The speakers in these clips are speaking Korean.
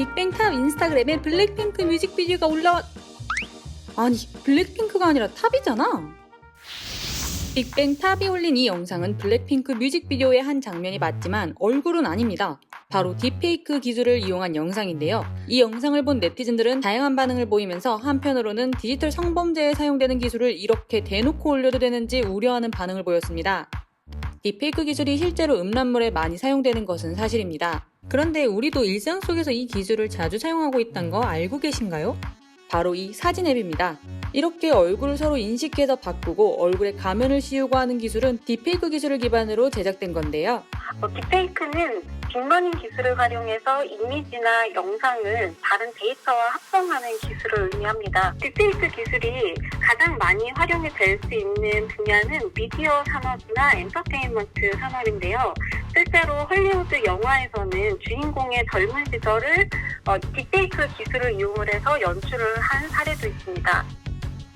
빅뱅탑 인스타그램에 블랙핑크 뮤직비디오가 올라왔... 아니, 블랙핑크가 아니라 탑이잖아. 빅뱅 탑이 올린 이 영상은 블랙핑크 뮤직비디오의 한 장면이 맞지만 얼굴은 아닙니다. 바로 딥페이크 기술을 이용한 영상인데요. 이 영상을 본 네티즌들은 다양한 반응을 보이면서 한편으로는 디지털 성범죄에 사용되는 기술을 이렇게 대놓고 올려도 되는지 우려하는 반응을 보였습니다. 딥페이크 기술이 실제로 음란물에 많이 사용되는 것은 사실입니다. 그런데 우리도 일상 속에서 이 기술을 자주 사용하고 있다는 거 알고 계신가요? 바로 이 사진 앱입니다. 이렇게 얼굴을 서로 인식해서 바꾸고 얼굴에 가면을 씌우고 하는 기술은 딥페이크 기술을 기반으로 제작된 건데요. 어, 딥페이크는 빅러닝 기술을 활용해서 이미지나 영상을 다른 데이터와 합성하는 기술을 의미합니다. 딥페이크 기술이 가장 많이 활용이 될 수 있는 분야는 미디어 산업이나 엔터테인먼트 산업인데요. 실제로 헐리우드 영화에서는 주인공의 젊은 시절을 어, 딥페이크 기술을 이용을 해서 연출을 한 사례도 있습니다.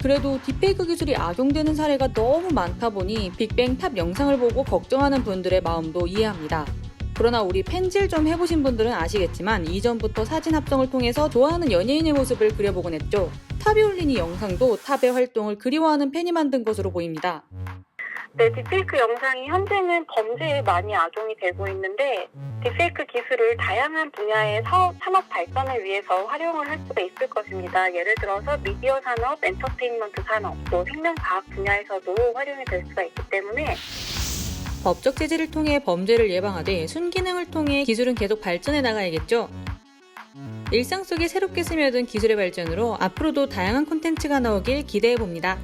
그래도 딥페이크 기술이 악용되는 사례가 너무 많다 보니 빅뱅 탑 영상을 보고 걱정하는 분들의 마음도 이해합니다. 그러나 우리 팬질 좀 해보신 분들은 아시겠지만 이전부터 사진 합성을 통해서 좋아하는 연예인의 모습을 그려보곤 했죠. 탑이 올린 이 영상도 탑의 활동을 그리워하는 팬이 만든 것으로 보입니다. 네, 딥페이크 영상이 현재는 범죄에 많이 악용이 되고 있는데 딥페이크 기술을 다양한 분야의 사업, 산업 발전을 위해서 활용을 할 수가 있을 것입니다. 예를 들어서 미디어 산업, 엔터테인먼트 산업, 또 생명과학 분야에서도 활용이 될 수가 있기 때문에 법적 제재를 통해 범죄를 예방하되 순기능을 통해 기술은 계속 발전해 나가야겠죠. 일상 속에 새롭게 스며든 기술의 발전으로 앞으로도 다양한 콘텐츠가 나오길 기대해 봅니다.